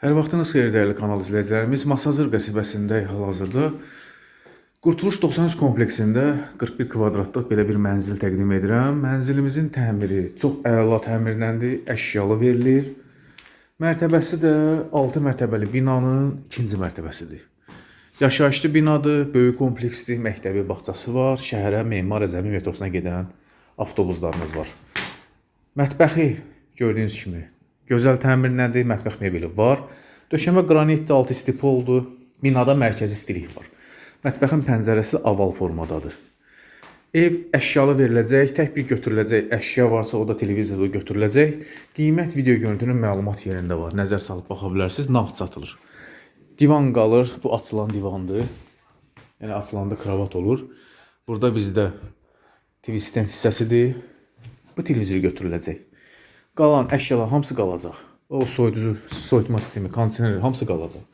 Hər vaxtınız xeyir dəyərli kanal izləyicilərimiz. Masazır qəsəbəsində hal-hazırda Qurtuluş 93 kompleksində 41 kvadratlıq belə bir mənzil təqdim edirəm. Mənzilimizin təmiri çox əla təmirləndir, əşyalı verilir. Mərtəbəsi də 6 mərtəbəli binanın ikinci mərtəbəsidir. Yaşayışlı binadır, böyük kompleksdir, məktəbi, bağçası var, şəhərə Memar Əzəmi metrosuna gedən avtobuslarımız var. Mətbəxi gördüyünüz kimi gözəl təmirləndir, mətbəx mebeli var. Döşəmə qranitdir, altı stipoldur. Binada mərkəzi istilik var. Mətbəxin pəncərəsi oval formadadır. Ev əşyalı veriləcək, tək bir götürüləcək əşya varsa o da televizorda götürüləcək. Qiymət video görüntünün məlumat yerində var. Nəzər salıb baxa bilərsiniz. Nağd satılır. Divan qalır. Bu açılan divandır. Yəni açılanda kravat olur. Burada bizdə TV stand hissəsidir. Bu televizor götürüləcək. Qalan əşyalar hamısı qalacaq. O soyuducu, soyutma sistemi, kondisioner hamısı qalacaq.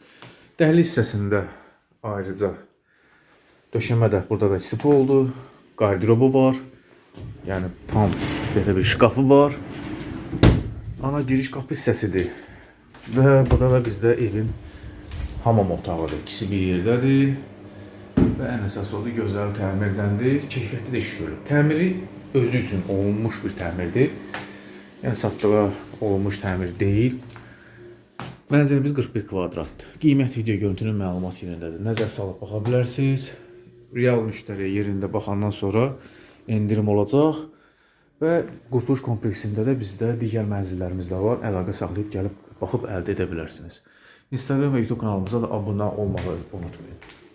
Dəhliz hissəsində ayrıca döşəmə də burada da istifa oldu. Qardırobu var. Yəni tam belə bir şkafı var. Ana giriş qapı hissəsidir. Və burada da bizdə evin hamam otağıdır. İkisi bir yerdədir. Və ən əsası odur gözəl təmirləndir. Keyfiyyətli də iş görülür. Təmiri özü üçün olunmuş bir təmirdir. Yəni satdığa olunmuş təmir deyil. Mənzilimiz 41 kvadratdır. Qiymət video görüntünün məlumat yerindədir. Nəzər salıb baxa bilərsiniz. Real müştəriyə yerində baxandan sonra endirim olacaq və Qurtuluş kompleksində də bizdə digər mənzillərimiz də var. Əlaqə saxlayıb gəlib baxıb əldə edə bilərsiniz. Instagram və YouTube kanalımıza da abunə olmağı unutmayın.